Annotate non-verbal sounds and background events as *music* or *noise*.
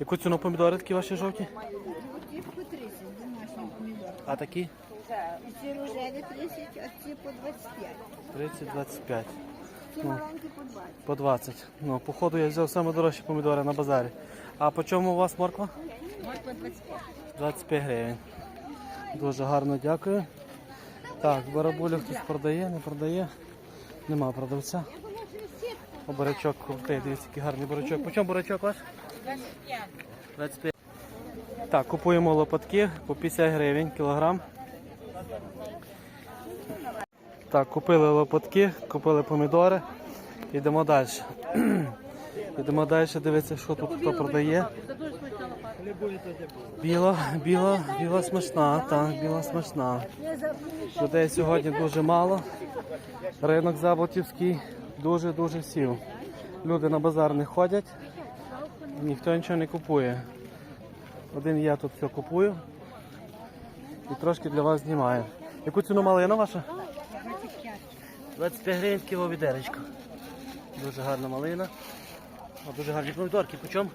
Яку ціну помідори такі ваші жовті? Ті по 30 домашні помідори. А такі? І ці рожеві 30, а ці по 25. 30-25. Ці маленькі по 20. По 20. Ну, походу я взяв саме дорожчі помідори на базарі. А по чому у вас морква? Морква 25. 25 гривень. Дуже гарно дякую. Так, барабулю хтось продає, не продає. Нема продавця. О, бурячок крутий, дивіться, який гарний бурячок. По чому бурячок ваш? 25. 25. Так, купуємо лопатки по 50 гривень кілограм. Так, купили лопатки, купили помідори. Йдемо далі. *clears throat* Йдемо далі, дивитися, що тут хто продає. Біла, біла, біла смачна, так, біла смачна. Людей сьогодні дуже мало. Ринок Заботівський дуже-дуже сів. Люди на базар не ходять, ніхто нічого не купує. Один я тут все купую і трошки для вас знімаю. Яку ціну малина ваша? 25. 25 гривень кіло відеречко. Дуже гарна малина. Дуже гарні помідорки. По чому?